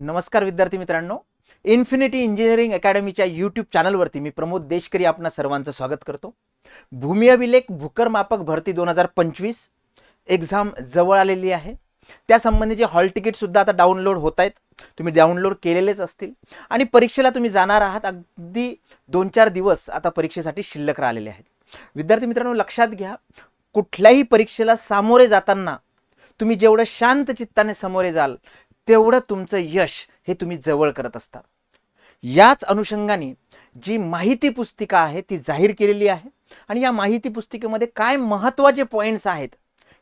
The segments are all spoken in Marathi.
नमस्कार विद्यार्थी मित्रांनो. इन्फिनिटी इंजिनिअरिंग अकॅडमीच्या यूट्यूब चॅनलवरती मी प्रमोद देशकरी आपणा सर्वांचं स्वागत करतो. भूमी अभिलेख भूकरमापक भरती दोन हजार पंचवीस एक्झाम जवळ आलेली आहे. त्यासंबंधीचे हॉल तिकीटसुद्धा आता डाउनलोड होत आहेत. तुम्ही डाउनलोड केलेलेच असतील. आणि परीक्षेला तुम्ही जाणार आहात. अगदी दोन चार दिवस आता परीक्षेसाठी शिल्लक राहिलेले आहेत. विद्यार्थी मित्रांनो लक्षात घ्या. कुठल्याही परीक्षेला सामोरे जाताना तुम्ही जेवढं शांत चित्ताने सामोरे जाल तेवढं तुमचं यश हे तुम्ही जवळ करत असता. याच अनुषंगाने जी माहिती पुस्तिका आहे ती जाहीर केलेली आहे आणि या माहिती पुस्तिकेमध्ये काय महत्त्वाचे पॉईंट्स आहेत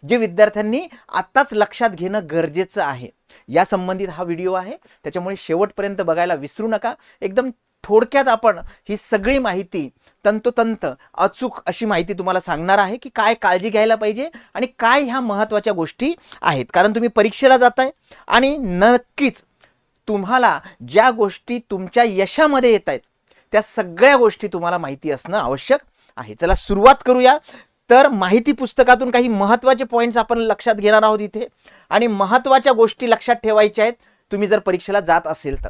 जे विद्यार्थ्यांनी आत्ताच लक्षात घेणं गरजेचं आहे. या संबंधित हा व्हिडिओ आहे. त्याच्यामुळे शेवटपर्यंत बघायला विसरू नका. एकदम थोडक्यात आपण ही सगळी माहिती तंतोतंत अचूक अशी माहिती तुम्हाला सांगणार आहे की काय काळजी घ्यायला पाहिजे आणि काय ह्या महत्त्वाच्या गोष्टी आहेत. कारण तुम्ही परीक्षेला जाताय आणि नक्कीच तुम्हाला ज्या गोष्टी तुमच्या यशामध्ये येत आहेत त्या सगळ्या गोष्टी तुम्हाला माहिती असणं आवश्यक आहे. चला सुरुवात करूया. तर माहिती पुस्तकातून काही महत्त्वाचे पॉईंट्स आपण लक्षात घेणार आहोत इथे. आणि महत्त्वाच्या गोष्टी लक्षात ठेवायच्या आहेत. तुम्ही जर परीक्षेला जात असेल तर.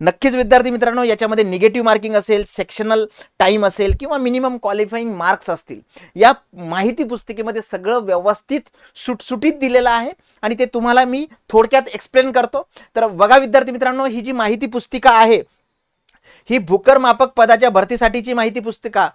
नक्कीच विद्यार्थी मित्रांनो याच्यामध्ये निगेटिव्ह मार्किंग असेल सेक्शनल टाईम असेल किंवा मिनिमम क्वालिफाईंग मार्क्स असतील या माहिती पुस्तिकेमध्ये सगळं व्यवस्थित सुटसुटीत दिलेलं आहे आणि ते तुम्हाला मी थोडक्यात एक्सप्लेन करतो. तर बघा विद्यार्थी मित्रांनो ही जी माहिती पुस्तिका आहे ही भूकर मापक पदाच्या भरतीसाठीची माहिती पुस्तिका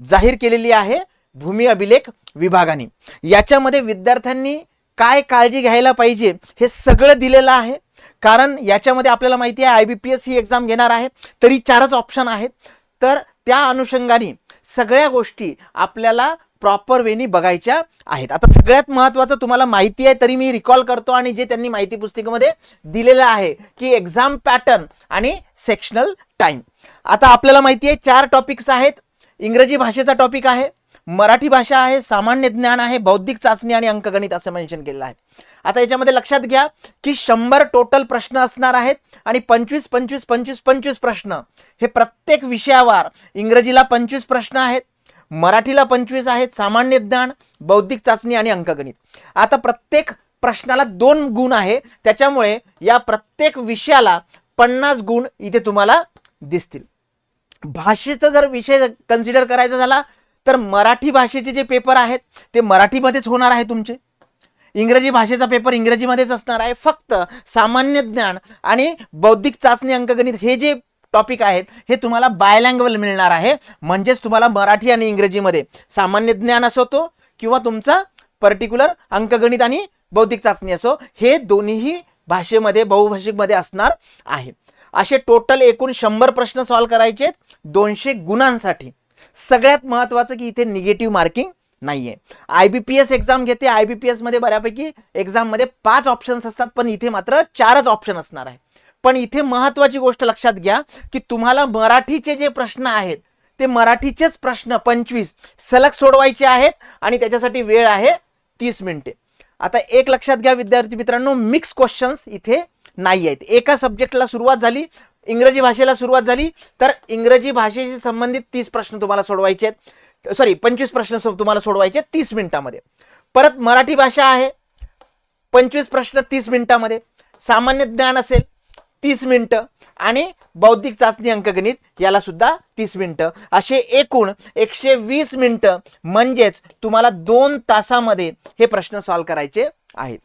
जाहीर केलेली आहे भूमी अभिलेख विभागाने. याच्यामध्ये विद्यार्थ्यांनी काय काळजी घ्यायला पाहिजे हे सगळं दिलेलं आहे. कारण याच्यामध्ये आपल्याला माहिती आहे आय बी पी एस ही एक्झाम घेणार आहे. तरी चारच ऑप्शन आहेत. तर त्या अनुषंगाने सगळ्या गोष्टी आपल्याला प्रॉपर वेनी बघायच्या आहेत. आता सगळ्यात महत्त्वाचं तुम्हाला माहिती आहे तरी मी रिकॉल करतो आणि जे त्यांनी माहिती पुस्तिकेमध्ये दिलेलं आहे की एक्झाम पॅटर्न आणि सेक्शनल टाईम आता आपल्याला माहिती आहे चार टॉपिक्स आहेत. इंग्रजी भाषेचा टॉपिक आहे मराठी भाषा आहे सामान्य ज्ञान आहे बौद्धिक चाचणी आणि अंकगणित असं मेन्शन केलेलं आहे. आता याच्यामध्ये लक्षात घ्या की शंभर टोटल प्रश्न असणार आहेत आणि पंचवीस पंचवीस पंचवीस पंचवीस प्रश्न. हे प्रत्येक विषयावर इंग्रजीला पंचवीस प्रश्न आहेत मराठीला पंचवीस आहेत सामान्य ज्ञान बौद्धिक चाचणी आणि अंकगणित. आता प्रत्येक प्रश्नाला दोन गुण आहे त्याच्यामुळे या प्रत्येक विषयाला पन्नास गुण इथे तुम्हाला दिसतील. भाषेचा जर विषय कन्सिडर करायचा झाला तर मराठी भाषेचे जे पेपर आहेत ते मराठीमध्येच होणार आहे तुमचे. इंग्रजी भाषेचा पेपर इंग्रजीमध्येच असणार आहे. फक्त सामान्य ज्ञान आणि बौद्धिक चाचणी अंकगणित हे जे टॉपिक आहेत हे तुम्हाला बायलँग्वेल मिळणार आहे. म्हणजेच तुम्हाला मराठी आणि इंग्रजीमध्ये सामान्य ज्ञान असो तो किंवा तुमचा पर्टिक्युलर अंकगणित आणि बौद्धिक चाचणी असो हे दोन्हीही भाषेमध्ये बहुभाषिकमध्ये असणार आहे. असे टोटल एकूण शंभर प्रश्न सॉल्व्ह करायचे आहेत दोनशे गुणांसाठी. सगळ्यात महत्त्वाचं की इथे निगेटिव्ह मार्किंग नाही आहे I B P S exam घेते आय बी पी एसमध्ये बऱ्यापैकी एक्झाममध्ये पाच ऑप्शन्स असतात पण इथे मात्र चारच ऑप्शन असणार आहे. पण इथे महत्त्वाची गोष्ट लक्षात घ्या की तुम्हाला मराठीचे जे प्रश्न आहेत ते मराठीचेच प्रश्न पंचवीस सलग सोडवायचे आहेत आणि त्याच्यासाठी वेळ आहे तीस मिनिटे. आता एक लक्षात घ्या विद्यार्थी मित्रांनो मिक्स क्वेश्चन्स इथे नाही आहेत. एका सब्जेक्टला सुरुवात झाली इंग्रजी भाषेला सुरुवात झाली तर इंग्रजी भाषेशी संबंधित तीस प्रश्न तुम्हाला सोडवायचे आहेत. सॉरी पंचवीस प्रश्न सो- तुम्हाला सोडवायचे तीस मिनिटामध्ये. परत मराठी भाषा आहे. पंचवीस प्रश्न तीस मिनिटामध्ये. सामान्य ज्ञान असेल तीस मिनिटं. आणि बौद्धिक चाचणी अंकगणित याला सुद्धा तीस मिनिटं. असे एकूण एकशे वीस मिनिटं म्हणजेच तुम्हाला दोन तासामध्ये हे प्रश्न सॉल्व करायचे आहेत.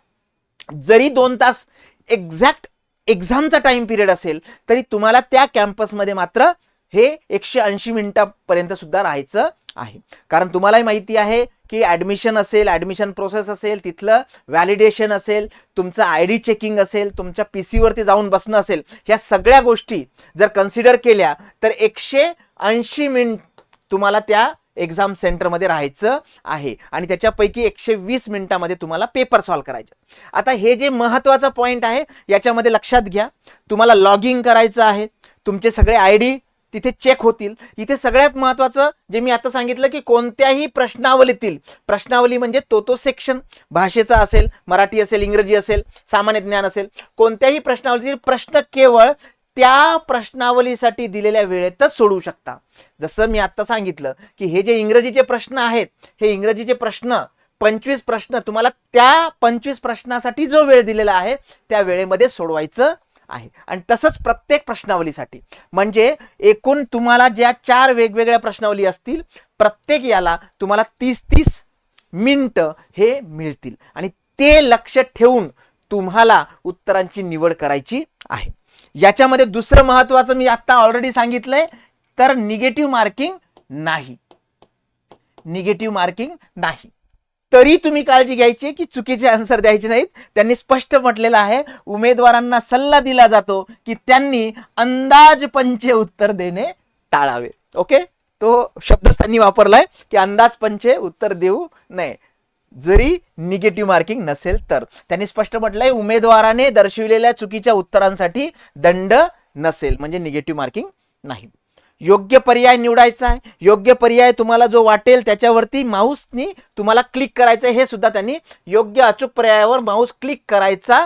जरी दोन तास एक्झॅक्ट एक्झामचा टाइम पिरियड असेल तरी तुम्हाला त्या कॅम्पसमध्ये मात्र हे एकशे ऐंशी मिनिटापर्यंत सुद्धा राहायचं आहे. कारण तुम्हालाही माहिती आहे की ॲडमिशन असेल ॲडमिशन प्रोसेस असेल तिथलं व्हॅलिडेशन असेल तुमचं आय डी चेकिंग असेल तुमच्या पी सीवरती जाऊन बसणं असेल ह्या सगळ्या गोष्टी जर कन्सिडर केल्या तर एकशे ऐंशी मिनिट तुम्हाला त्या एक्झाम सेंटरमध्ये राहायचं आहे. आणि त्याच्यापैकी एकशे वीस मिनिटामध्ये तुम्हाला पेपर सॉल्व करायचे. आता हे जे महत्त्वाचा पॉईंट आहे याच्यामध्ये लक्षात घ्या. तुम्हाला लॉगिंग करायचं आहे. तुमचे सगळे आय डी तिथे चेक होतील. इथे सगळ्यात महत्त्वाचं जे मी आता सांगितलं की कोणत्याही प्रश्नावलीतील प्रश्नावली म्हणजे तो तो सेक्शन भाषेचा असेल मराठी असेल इंग्रजी असेल सामान्य ज्ञान असेल कोणत्याही प्रश्नावलीतील प्रश्न केवळ त्या प्रश्नावलीसाठी दिलेल्या वेळेतच सोडवू शकता. जसं मी आत्ता सांगितलं की हे जे इंग्रजीचे प्रश्न आहेत हे इंग्रजीचे प्रश्न पंचवीस प्रश्न तुम्हाला त्या पंचवीस प्रश्नासाठी जो वेळ दिलेला आहे त्या वेळेमध्ये सोडवायचं आहे. आणि तसंच प्रत्येक प्रश्नावलीसाठी. म्हणजे एकूण तुम्हाला ज्या चार वेगवेगळ्या प्रश्नावली असतील प्रत्येक याला तुम्हाला तीस तीस मिनटं हे मिळतील. आणि ते लक्ष ठेवून तुम्हाला उत्तरांची निवड करायची आहे. याच्यामध्ये दुसरं महत्त्वाचं मी आत्ता ऑलरेडी सांगितलंय तर निगेटिव्ह मार्किंग नाही. निगेटिव्ह मार्किंग नाही. तरी तुम्ही काळजी घ्यायची की चुकीचे आन्सर द्यायचे नाहीत. त्यांनी स्पष्ट म्हटलेलं आहे. उमेदवारांना सल्ला दिला जातो की त्यांनी अंदाजपंचे उत्तर देणे टाळावे. ओके तो शब्द त्यांनी वापरलाय की अंदाजपंचे उत्तर देऊ नये. जरी निगेटिव्ह मार्किंग नसेल तर. त्यांनी स्पष्ट म्हटलंय उमेदवाराने दर्शविलेल्या चुकीच्या उत्तरांसाठी दंड नसेल. म्हणजे निगेटिव्ह मार्किंग नाही. योग्य पर्याय निवडायचा आहे. योग्य पर्याय तुम्हाला जो वाटेल त्याच्यावरती माऊसनी तुम्हाला क्लिक करायचं आहे. हे सुद्धा त्यांनी योग्य अचूक पर्यायावर माऊस क्लिक करायचा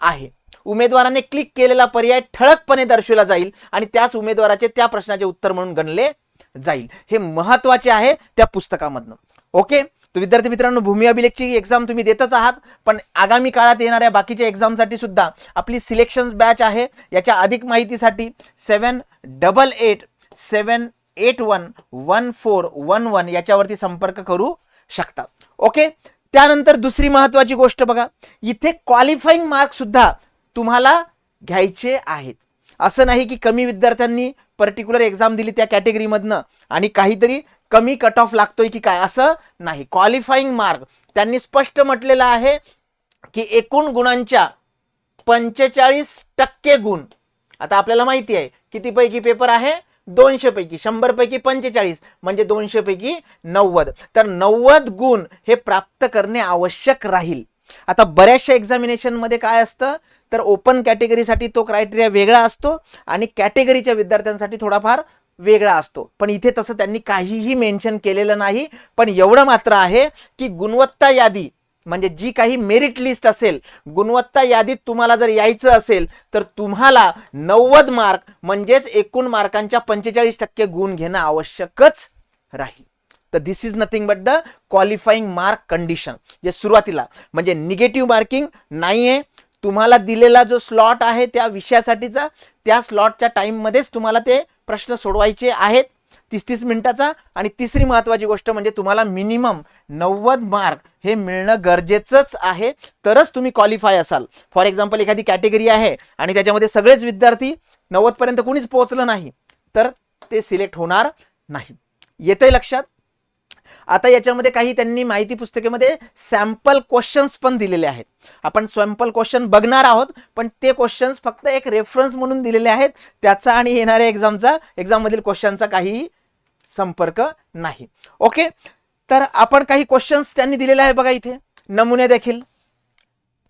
आहे. उमेदवाराने क्लिक केलेला पर्याय ठळकपणे दर्शवला जाईल आणि त्याच उमेदवाराचे त्या प्रश्नाचे उत्तर म्हणून गणले जाईल. हे महत्त्वाचे आहे त्या पुस्तकामधनं. ओके? तर विद्यार्थी मित्रांनो भूमी अभिलेखची एक्झाम तुम्ही देतच आहात पण आगामी काळात येणाऱ्या बाकीच्या एक्झामसाठी सुद्धा आपली सिलेक्शन बॅच आहे. याच्या अधिक माहितीसाठी seven double eight seven eight one one four one one याच्यावरती संपर्क करू शकता. ओके त्यानंतर दुसरी महत्त्वाची गोष्ट बघा. इथे क्वालिफाईंग मार्कसुद्धा तुम्हाला घ्यायचे आहेत. असं नाही की कमी विद्यार्थ्यांनी पर्टिक्युलर एक्झाम दिली त्या कॅटेगरीमधनं आणि काहीतरी कमी कट ऑफ लागतोय की काय असं नाही. क्वालिफाईंग मार्क त्यांनी स्पष्ट म्हटलेलं आहे की एकूण गुणांच्या पंचेचाळीस टक्के गुण. आता आपल्याला माहिती आहे कितीपैकी पेपर आहे? दोनशे पैकी शंभर पैकी पंचेचाळीस म्हणजे दोनशे पैकी नव्वद. तर नव्वद गुण हे प्राप्त करणे आवश्यक राहील. आता बऱ्याचशा एक्झामिनेशनमध्ये काय असतं? तर ओपन कॅटेगरीसाठी तो क्रायटेरिया वेगळा असतो आणि कॅटेगरीच्या विद्यार्थ्यांसाठी थोडाफार वेगळा असतो. पण इथे तसं त्यांनी काहीही मेन्शन केलेलं नाही. पण एवढं मात्र आहे की गुणवत्ता यादी म्हणजे जी काही मेरिट लिस्ट असेल गुणवत्ता यादीत तुम्हाला जर यायचं असेल तर तुम्हाला नव्वद मार्क म्हणजेच एकूण मार्कांच्या पंचेचाळीस टक्के गुण घेणं आवश्यकच राहील. तर this is nothing but the qualifying mark condition जे सुरुवातीला म्हणजे निगेटिव्ह मार्किंग नाही आहे तुम्हाला दिलेला जो स्लॉट आहे त्या विषयासाठीचा त्या स्लॉटच्या टाईममध्येच तुम्हाला ते प्रश्न सोडवायचे आहेत. तीस तीस मिनिटाचा आणि तिसरी महत्त्वाची गोष्ट म्हणजे तुम्हाला मिनिमम नव्वद मार्क हे मिळणं गरजेचंच आहे. तरच तुम्ही क्वालिफाय असाल. फॉर एक्झाम्पल एखादी कॅटेगरी आहे आणि त्याच्यामध्ये सगळेच विद्यार्थी नव्वदपर्यंत कोणीच पोहोचलं नाही तर ते सिलेक्ट होणार नाही. येतंय लक्षात? आता याच्यामध्ये काही त्यांनी माहिती पुस्तकेमध्ये सॅम्पल क्वेश्चन्स पण दिलेले आहेत. आपण सॅम्पल क्वेश्चन बघणार आहोत पण ते क्वेश्चन्स फक्त एक रेफरन्स म्हणून दिलेले आहेत. त्याचा आणि येणाऱ्या एक्झामचा एक्झाममधील क्वेश्चनचा काही संपर्क नाही. ओके तर आपण काही क्वेश्चन्स त्यांनी दिलेले आहे बघा इथे. नमुने देखील.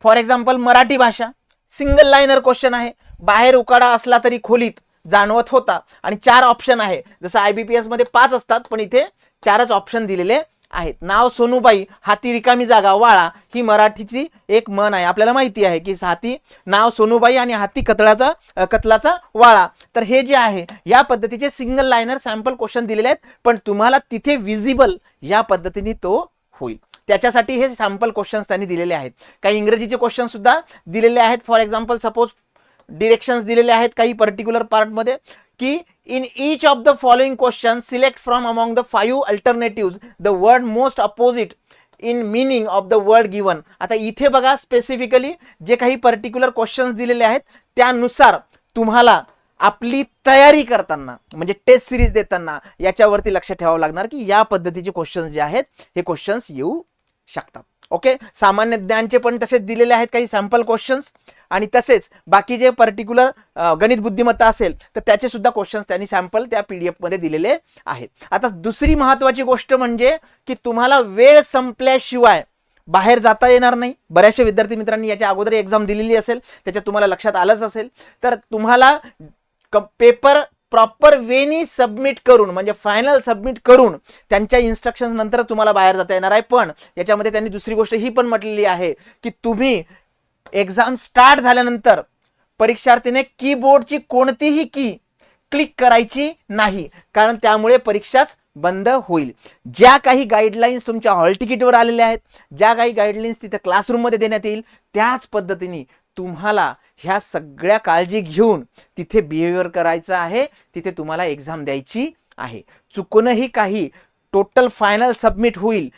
फॉर एक्झाम्पल मराठी भाषा. सिंगल लाईनर क्वेश्चन आहे. बाहेर उकाडा असला तरी खोलीत जाणवत होता. आणि चार ऑप्शन आहे. जसं आय बी पी एसमध्ये पाच असतात पण इथे चारच ऑप्शन दिलेले आहेत. नाव सोनूबाई हाती रिकामी जागा वाळा ही मराठीची एक म्हण आहे. आपल्याला माहिती आहे की हाती नाव सोनूबाई आणि हाती कतळाचा कतलाचा वाळा. तर हे जे आहे या पद्धतीचे सिंगल लाईनर सॅम्पल क्वेश्चन दिलेले आहेत पण तुम्हाला तिथे विजिबल या पद्धतीने तो होईल. त्याच्यासाठी हे सॅम्पल क्वेश्चन्स त्यांनी दिलेले आहेत. काही इंग्रजीचे क्वेश्चन सुद्धा दिलेले आहेत. फॉर एक्झाम्पल सपोज डिरेक्शन्स दिलेले आहेत काही पर्टिक्युलर पार्टमध्ये की in each of the following questions, select from among the five alternatives the word most opposite in meaning of the word given आता इथे बघा स्पेसिफिकली जे काही पर्टिक्युलर क्वेश्चन्स दिलेले आहेत त्यानुसार तुम्हाला आपली तयारी करताना म्हणजे टेस्ट सिरीज देताना याच्यावरती लक्ष ठेवावं लागणार की या पद्धतीचे क्वेश्चन्स जे आहेत हे क्वेश्चन्स येऊ शकतात. ओके? सामान्य ज्ञानचे पण तसेच दिलेले आहेत काही सॅम्पल क्वेश्चन्स आणि तसेच बाकी जे पर्टिक्युलर गणित बुद्धिमत्ता असेल तर त्याचे सुद्धा क्वेश्चन्स त्यांनी सॅम्पल त्या पी डी एफमध्ये दिलेले आहेत. आता दुसरी महत्त्वाची गोष्ट म्हणजे की तुम्हाला वेळ संपल्याशिवाय बाहेर जाता येणार नाही. बऱ्याचशा विद्यार्थी मित्रांनी याच्या अगोदर एक्झाम दिलेली असेल त्याच्यात तुम्हाला लक्षात आलंच असेल. तर तुम्हाला पेपर प्रॉपर वेनी सबमिट करून म्हणजे फायनल सबमिट करून त्यांच्या इन्स्ट्रक्शन नंतर तुम्हाला बाहेर जाता येणार आहे. पण याच्यामध्ये त्यांनी दुसरी गोष्ट ही पण म्हटलेली आहे की तुम्ही एक्झाम स्टार्ट झाल्यानंतर परीक्षार्थीने कीबोर्डची कोणतीही की क्लिक करायची नाही कारण त्यामुळे परीक्षाच बंद होईल. ज्या काही गाईडलाईन्स तुमच्या हॉल तिकीटवर आलेल्या आहेत ज्या काही गाईडलाईन्स तिथे क्लासरूममध्ये देण्यात येईल त्याच पद्धतीने तुम्हाला ह्या सगळ्या काळजी घेऊन तिथे बिहेवियर करायचं आहे तिथे तुम्हाला एक्झाम द्यायची आहे. चुकूनही काही टोटल फायनल सबमिट होईल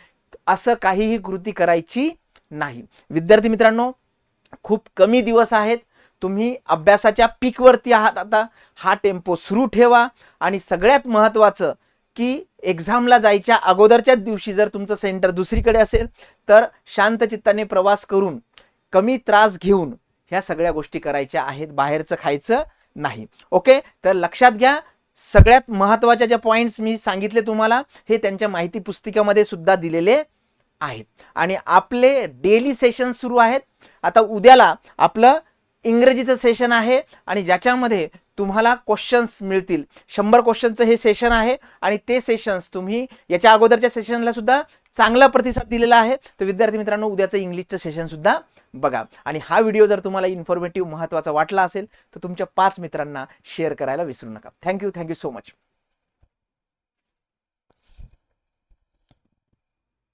असं काहीही कृती करायची नाही. विद्यार्थी मित्रांनो खूप कमी दिवस आहेत. तुम्ही अभ्यासाच्या पीकवरती आहात आता. हा टेम्पो सुरू ठेवा. आणि सगळ्यात महत्त्वाचं की एक्झामला जायच्या अगोदरच्याच दिवशी जर तुमचं सेंटर दुसरीकडे असेल तर शांत चित्ताने प्रवास करून कमी त्रास घेऊन ह्या सगळ्या गोष्टी करायच्या आहेत बाहेरचं खायचं नाही. ओके तर लक्षात घ्या सगळ्यात महत्त्वाच्या ज्या पॉईंट्स मी सांगितले तुम्हाला हे त्यांच्या माहिती पुस्तिकामध्ये सुद्धा दिलेले आहेत. आणि आपले डेली सेशन सुरू आहेत. आता उद्याला आपलं इंग्रजीचं सेशन आहे आणि ज्याच्यामध्ये तुम्हाला क्वेश्चन्स मिळतील. शंभर क्वेश्चनचं हे सेशन आहे आणि ते सेशन्स तुम्ही याच्या अगोदरच्या सेशनला सुद्धा चांगला प्रतिसाद दिलेला आहे. तर विद्यार्थी मित्रांनो उद्याचं इंग्लिशचं सेशन सुद्धा बघा. आणि हा व्हिडिओ जर तुम्हाला इन्फॉर्मेटिव्ह महत्त्वाचा वाटला असेल तर तुमच्या पाच मित्रांना शेअर करायला विसरू नका. Thank you thank you so much